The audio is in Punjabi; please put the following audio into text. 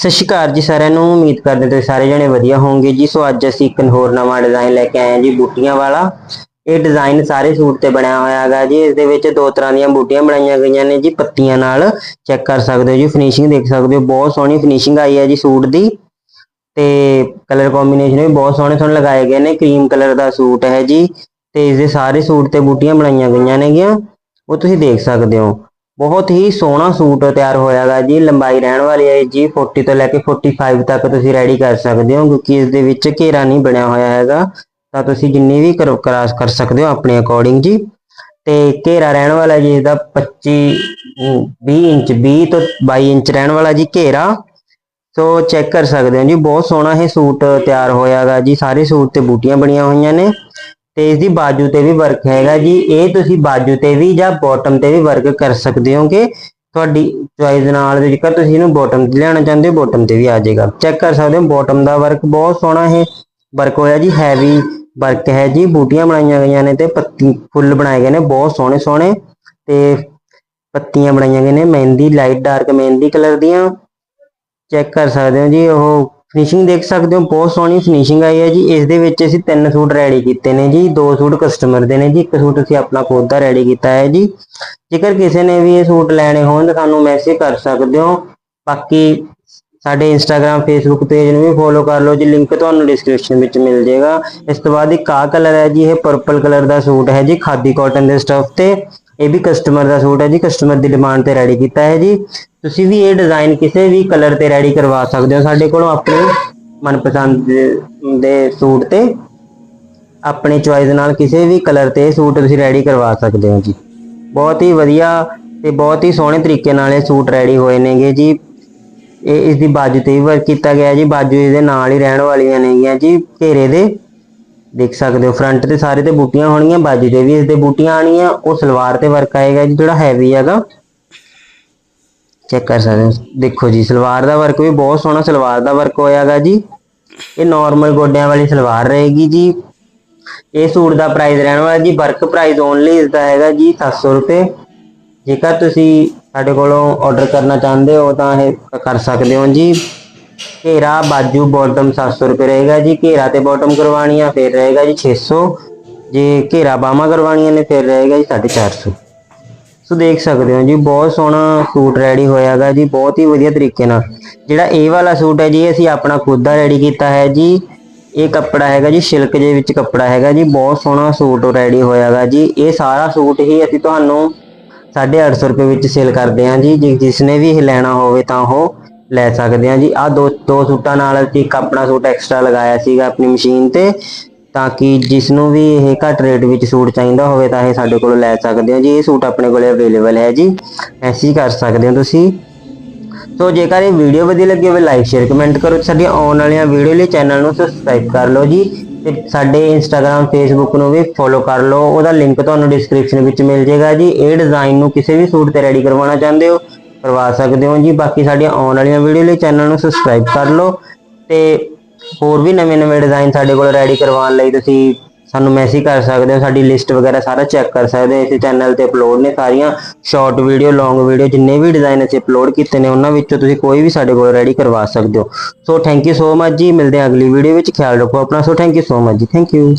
ਸਤਿ ਸ਼੍ਰੀ ਅਕਾਲ ਜੀ ਸਾਰਿਆਂ ਨੂੰ, ਉਮੀਦ ਕਰਦੇ ਤੁਸੀਂ ਸਾਰੇ ਜਣੇ ਵਧੀਆ ਹੋਵੋਗੇ ਜੀ। ਸੋ ਅੱਜ ਅਸੀਂ ਇੱਕ ਹੋਰ ਨਵਾਂ ਡਿਜ਼ਾਈਨ ਲੈ ਕੇ ਆਏ ਹਾਂ ਜੀ, ਬੂਟੀਆਂ ਵਾਲਾ। ਇਹ ਡਿਜ਼ਾਈਨ ਸਾਰੇ ਸੂਟ ਤੇ ਬਣਿਆ ਹੋਇਆ ਹੈਗਾ ਜੀ। ਇਸ ਦੇ ਵਿੱਚ ਦੋ ਤਰ੍ਹਾਂ ਦੀਆਂ ਬੂਟੀਆਂ ਬਣਾਈਆਂ ਗਈਆਂ ਨੇ ਜੀ, ਪੱਤੀਆਂ ਨਾਲ। ਚੈੱਕ ਕਰ ਸਕਦੇ ਹੋ ਜੀ ਫਿਨਿਸ਼ਿੰਗ ਦੇਖ ਸਕਦੇ ਹੋ। ਬਹੁਤ ਸੋਹਣੀ ਫਿਨਿਸ਼ਿੰਗ ਆਈ ਹੈ ਜੀ ਸੂਟ ਦੀ। ਤੇ ਕਲਰ ਕੰਬੀਨੇਸ਼ਨ ਵੀ ਬਹੁਤ ਸੋਹਣੇ ਸੋਹਣੇ ਲਗਾਏ ਗਏ ਨੇ। ਕਰੀਮ ਕਲਰ ਦਾ ਸੂਟ ਹੈ ਜੀ। ਤੇ ਇਸ ਦੇ ਸਾਰੇ ਸੂਟ ਤੇ ਬੂਟੀਆਂ ਬਣਾਈਆਂ ਗਈਆਂ ਨੇਗੀਆਂ। ਉਹ ਤੁਸੀਂ ਦੇਖ ਸਕਦੇ ਹੋ। ਬਹੁਤ ਹੀ ਸੋਹਣਾ ਸੂਟ ਤਿਆਰ ਹੋਇਆਗਾ ਜੀ ਲੰਬਾਈ ਰਹਿਣ ਵਾਲੀ ਹੈ ਜੀ 40 ਤੋਂ ਲੈ ਕੇ 45 ਤੱਕ ਤੁਸੀਂ ਰੈਡੀ ਕਰ ਸਕਦੇ ਹੋ ਕਿਉਂਕਿ ਇਸ ਦੇ ਵਿੱਚ ਘੇਰਾ ਨਹੀਂ ਬਣਿਆ ਹੋਇਆ ਹੈਗਾ। ਤਾਂ ਤੁਸੀਂ ਜਿੰਨੀ ਵੀ ਕਰੋ ਕਰਾਸ ਕਰ ਸਕਦੇ ਹੋ ਆਪਣੇ ਅਕੋਰਡਿੰਗ ਜੀ। ਤੇ ਘੇਰਾ ਰਹਿਣ ਵਾਲਾ ਜੀ ਇਹਦਾ 25 ਅਮ, 20 ਇੰਚ 20 ਤੋਂ 22 ਇੰਚ ਰਹਿਣ ਵਾਲਾ ਜੀ ਘੇਰਾ। ਸੋ ਚੈੱਕ ਕਰ ਸਕਦੇ ਹੋ ਜੀ ਬਹੁਤ ਸੋਹਣਾ ਇਹ ਸੂਟ ਤਿਆਰ ਹੋਇਆਗਾ ਜੀ ਸਾਰੇ ਸੂਟ ਤੇ ਬੂਟੀਆਂ ਬਣੀਆਂ ਹੋਈਆਂ ਨੇ। ਤੇ ਇਸ ਦੀ ਬਾਜੂ ਤੇ ਵੀ ਵਰਕ ਹੈਗਾ ਜੀ। ਇਹ ਤੁਸੀਂ ਬਾਜੂ ਤੇ ਵੀ ਜਾਂ ਬਾਟਮ ਤੇ ਵੀ ਵਰਕ ਕਰ ਸਕਦੇ ਹੋਗੇ। ਤੁਹਾਡੀ ਚੁਆਇਸ ਨਾਲ ਜੇਕਰ ਤੁਸੀਂ ਇਹਨੂੰ ਬਾਟਮ ਤੇ ਲਿਆਉਣਾ ਚਾਹੁੰਦੇ ਹੋ ਬਾਟਮ ਤੇ ਵੀ ਆ ਜਾਏਗਾ। ਚੈੱਕ ਕਰ ਸਕਦੇ ਹੋ ਬਾਟਮ ਦਾ ਵਰਕ ਬਹੁਤ ਸੋਹਣਾ ਇਹ ਵਰਕ ਹੋਇਆ ਜੀ। ਹੈਵੀ ਵਰਕ ਹੈ ਜੀ। ਬੂਟੀਆਂ ਬਣਾਈਆਂ ਗਈਆਂ ਨੇ ਤੇ ਪੱਤੀ, ਫੁੱਲ ਬਣਾਏ ਗਏ ਨੇ, ਬਹੁਤ ਸੋਹਣੇ ਸੋਹਣੇ। ਤੇ ਪੱਤੀਆਂ ਬਣਾਈਆਂ ਗਈਆਂ ਨੇ, mehndi light dark mehndi colour ਦੀਆਂ। ਚੈੱਕ ਕਰ ਸਕਦੇ ਹੋ ਜੀ, ਉਹ ਫਿਨਿਸ਼ਿੰਗ ਦੇਖ ਸਕਦੇ ਹੋ, ਬਹੁਤ ਸੋਹਣੀ ਫਿਨਿਸ਼ਿੰਗ ਆਈ ਹੈ ਜੀ। ਇਸ ਦੇ ਵਿੱਚ ਅਸੀਂ ਤਿੰਨ ਸੂਟ ਰੈਡੀ ਕੀਤੇ ਨੇ ਜੀ। ਦੋ ਸੂਟ ਕਸਟਮਰ ਦੇ ਨੇ ਜੀ। ਇੱਕ ਸੂਟ ਅਸੀਂ ਆਪਣਾ ਖੁਦ ਦਾ ਰੈਡੀ ਕੀਤਾ ਹੈ ਜੀ। ਜੇਕਰ ਕਿਸੇ ਨੇ ਵੀ ਇਹ ਸੂਟ ਲੈਣੇ ਹੋਣ ਤਾਂ ਸਾਨੂੰ ਮੈਸੇਜ ਕਰ ਸਕਦੇ ਹੋ। ਬਾਕੀ ਸਾਡੇ ਇੰਸਟਾਗ੍ਰam ਫੇਸਬੁੱਕ ਪੇਜ ਨੂੰ ਵੀ ਫੋਲੋ ਕਰ ਲਓ ਜੀ। ਲਿੰਕ ਤੁਹਾਨੂੰ ਡਿਸਕ੍ਰਿਪਸ਼ਨ ਵਿੱਚ ਮਿਲ ਜਾਏਗਾ। ਇਸ ਤੋਂ ਬਾਅਦ ਇੱਕ ਆ ਕਲਰ ਹੈ ਜੀ। ਇਹ ਪਰਪਲ ਕਲਰ ਦਾ ਸੂਟ ਹੈ ਜੀ। ਖਾਦੀ ਕਾਟਨ ਦੇ ਸਟਫ ਤੇ। ਇਹ ਵੀ ਕਸਟਮਰ ਦਾ ਸੂਟ ਹੈ ਜੀ। ਕਸਟਮਰ ਦੀ ਡਿਮਾਂਡ ਤੇ ਰੈਡੀ ਕੀਤਾ ਹੈ ਜੀ। ਤੁਸੀਂ ਵੀ ਇਹ ਡਿਜ਼ਾਈਨ ਕਿਸੇ ਵੀ ਕਲਰ ਤੇ ਰੈਡੀ ਕਰਵਾ ਸਕਦੇ ਹੋ। ਸਾਡੇ ਕੋਲੋਂ ਆਪਣੇ ਮਨਪਸੰਦ ਦੇ- ਸੂਟ ਤੇ ਆਪਣੀ ਚੁਆਇਸ ਨਾਲ ਕਿਸੇ ਵੀ ਕਲਰ ਤੇ ਸੂਟ ਤੁਸੀਂ ਰੈਡੀ ਕਰਵਾ ਸਕਦੇ ਹੋ ਜੀ। ਬਹੁਤ ਹੀ ਵਧੀਆ ਤੇ ਬਹੁਤ ਹੀ ਸੋਹਣੇ ਤਰੀਕੇ ਨਾਲ ਇਹ ਸੂਟ ਰੈਡੀ ਹੋਏ ਨੇਗੇ ਜੀ। ਇਹ ਇਸ ਦੀ ਬਾਜੂ ਤੇ ਵੀ ਵਰਕ ਕੀਤਾ ਗਿਆ ਜੀ। ਬਾਜੂ ਇਹਦੇ ਨਾਲ ਹੀ ਰਹਿਣ ਵਾਲੀਆਂ ਨੇਗੀਆਂ ਜੀ। ਘੇਰੇ ਦੇ ਦੇਖ ਸਕਦੇ ਹੋ। ਫਰੰਟ ਤੇ ਸਾਰੇ ਤੇ ਬੂਟੀਆਂ ਹੋਣਗੀਆਂ, ਬਾਜੂ ਤੇ ਵੀ ਇਸ ਦੇ ਬੂਟੀਆਂ ਆਣੀਆਂ ਉਹ ਸਲਵਾਰ ਤੇ ਵਰਕ ਆਏਗਾ ਜੀ, ਜਿਹੜਾ ਹੈਵੀ ਹੈਗਾ। ਚੈੱਕ ਕਰ ਸਕਦੇ ਹੋ। ਦੇਖੋ ਜੀ, ਸਲਵਾਰ ਦਾ ਵਰਕ ਵੀ ਬਹੁਤ ਸੋਹਣਾ ਸਲਵਾਰ ਦਾ ਵਰਕ ਹੋਇਆਗਾ ਜੀ। ਇਹ ਨਾਰਮਲ ਗੋਡਿਆਂ ਵਾਲੀ ਸਲਵਾਰ ਰਹੇਗੀ ਜੀ। ਇਹ ਸੂਟ ਦਾ ਪ੍ਰਾਈਸ ਰਹਿਣ ਵਾਲਾ ਜੀ ਵਰਕ ਪ੍ਰਾਈਸ ਓਨਲੀ ਇਸ ਦਾ ਹੈਗਾ ਜੀ 700 ਰੁਪਏ। ਜੇਕਰ ਤੁਸੀਂ ਸਾਡੇ ਕੋਲੋਂ ਆਰਡਰ ਕਰਨਾ ਚਾਹੁੰਦੇ ਹੋ, ਤਾਂ ਇਹ ਕਰ ਸਕਦੇ ਹੋ ਜੀ। ਘੇਰਾ, ਬਾਜੂ ਬਾਟਮ 700 ਰੁਪਏ ਰਹੇਗਾ ਜੀ। ਘੇਰਾ ਤੇ ਬਾਟਮ ਕਰਵਾਣੀ ਆ, ਫਿਰ ਰਹੇਗਾ ਜੀ 600 ਜੇ ਘੇਰਾ ਬਾਹਾਂ ਕਰਵਾਣੀਆਂ ਨੇ, ਫਿਰ ਰਹੇਗਾ ਜੀ 450 ਸੋ ਦੇਖ ਸਕਦੇ ਹੋ ਜੀ, ਬਹੁਤ ਸੋਹਣਾ ਸੂਟ ਰੈਡੀ ਹੋਇਆਗਾ ਜੀ, ਬਹੁਤ ਹੀ ਵਧੀਆ ਤਰੀਕੇ ਨਾਲ। ਜਿਹੜਾ ਇਹ ਵਾਲਾ ਸੂਟ ਹੈ ਜੀ, ਅਸੀਂ ਆਪਣਾ ਖੁਦ ਦਾ ਰੈਡੀ ਕੀਤਾ ਹੈ ਜੀ। ਇਹ ਕੱਪੜਾ ਹੈਗਾ ਜੀ, ਸਿਲਕ ਦੇ ਵਿੱਚ ਕੱਪੜਾ ਹੈਗਾ ਜੀ, ਬਹੁਤ ਸੋਹਣਾ ਸੂਟ ਰੈਡੀ ਹੋਇਆਗਾ ਜੀ। ਇਹ ਸਾਰਾ ਸੂਟ ਹੀ ਅਸੀਂ ਤੁਹਾਨੂੰ 850 ਰੁਪਏ ਵਿੱਚ ਸੇਲ ਕਰਦੇ ਹਾਂ ਜੀ। ਜੇ ਜਿਸ ਨੇ ਵੀ ਇਹ ਲੈਣਾ ਹੋਵੇ ਤਾਂ ਉਹ ਲੈ ਸਕਦੇ ਹਾਂ ਜੀ। ਆ ਦੋ ਦੋ ਸੂਟਾਂ ਨਾਲ ਅਸੀਂ ਇੱਕ ਆਪਣਾ ਸੂਟ ਐਕਸਟਰਾ ਲਗਾਇਆ ਸੀਗਾ ਆਪਣੀ ਮਸ਼ੀਨ ਤੇ। ਤਾਂ ਕਿ ਜਿਸ ਨੂੰ ਵੀ ਇਹ ਘੱਟ ਰੇਟ ਵਿੱਚ ਸੂਟ ਚਾਹੀਦਾ ਹੋਵੇ ਤਾਂ ਇਹ ਸਾਡੇ ਕੋਲੋਂ ਲੈ ਸਕਦੇ ਹੋ ਜੀ। ਇਹ ਸੂਟ ਆਪਣੇ ਕੋਲੇ ਅਵੇਲੇਬਲ ਹੈ ਜੀ। ਮੈਸੇਜ ਕਰ ਸਕਦੇ ਹੋ ਤੁਸੀਂ। ਸੋ ਜੇਕਰ ਇਹ ਵੀਡੀਓ ਵਧੀਆ ਲੱਗੀ ਹੋਵੇ ਲਾਈਕ ਸ਼ੇਅਰ ਕਮੈਂਟ ਕਰੋ ਸਾਡੀਆਂ ਆਉਣ ਵਾਲੀਆਂ ਵੀਡੀਓ ਲਈ ਚੈਨਲ ਨੂੰ ਸਬਸਕ੍ਰਾਈਬ ਕਰ ਲਓ ਜੀ। ਤੇ ਸਾਡੇ ਇੰਸਟਾਗ੍ਰam ਫੇਸਬੁੱਕ ਨੂੰ ਵੀ ਫੋਲੋ ਕਰ ਲਓ। ਉਹਦਾ ਲਿੰਕ ਤੁਹਾਨੂੰ ਡਿਸਕ੍ਰਿਪਸ਼ਨ ਵਿੱਚ ਮਿਲ ਜਾਏਗਾ ਜੀ। ਇਹ ਡਿਜ਼ਾਈਨ ਨੂੰ ਕਿਸੇ ਵੀ ਸੂਟ ਤੇ ਰੈਡੀ ਕਰਵਾਉਣਾ ਚਾਹੁੰਦੇ ਹੋ, ਕਰਵਾ ਸਕਦੇ ਹੋ ਜੀ। ਬਾਕੀ ਸਾਡੀਆਂ ਆਉਣ ਵਾਲੀਆਂ ਵੀਡੀਓ ਲਈ ਚੈਨਲ ਨੂੰ ਸਬਸਕ੍ਰਾਈਬ ਕਰ ਲਓ। ਤੇ ਹੋਰ ਵੀ ਨਵੇਂ-ਨਵੇਂ ਡਿਜ਼ਾਈਨ ਸਾਡੇ ਕੋਲ ਰੈਡੀ ਕਰਵਾਉਣ ਲਈ ਤੁਸੀਂ ਸਾਨੂੰ ਮੈਸੇਜ ਕਰ ਸਕਦੇ ਹੋ, ਸਾਡੀ ਲਿਸਟ ਵਗੈਰਾ ਸਾਰਾ ਚੈੱਕ ਕਰ ਸਕਦੇ ਹੋ। ਇਸ ਚੈਨਲ ਤੇ ਅਪਲੋਡ ਨੇ ਸਾਰੀਆਂ ਸ਼ਾਰਟ ਵੀਡੀਓ ਲੌਂਗ ਵੀਡੀਓ ਜਿੰਨੇ ਵੀ ਡਿਜ਼ਾਈਨ ਅਸੀਂ ਅਪਲੋਡ ਕੀਤੇ ਨੇ, ਉਹਨਾਂ ਵਿੱਚੋਂ ਤੁਸੀਂ ਕੋਈ ਵੀ ਸਾਡੇ ਕੋਲ ਰੈਡੀ ਕਰਵਾ ਸਕਦੇ ਹੋ। So thank you so much ਜੀ। ਮਿਲਦੇ ਹਾਂ ਅਗਲੀ ਵੀਡੀਓ ਵਿੱਚ। ਖਿਆਲ ਰੱਖੋ ਆਪਣਾ। So thank you so much ਜੀ। Thank you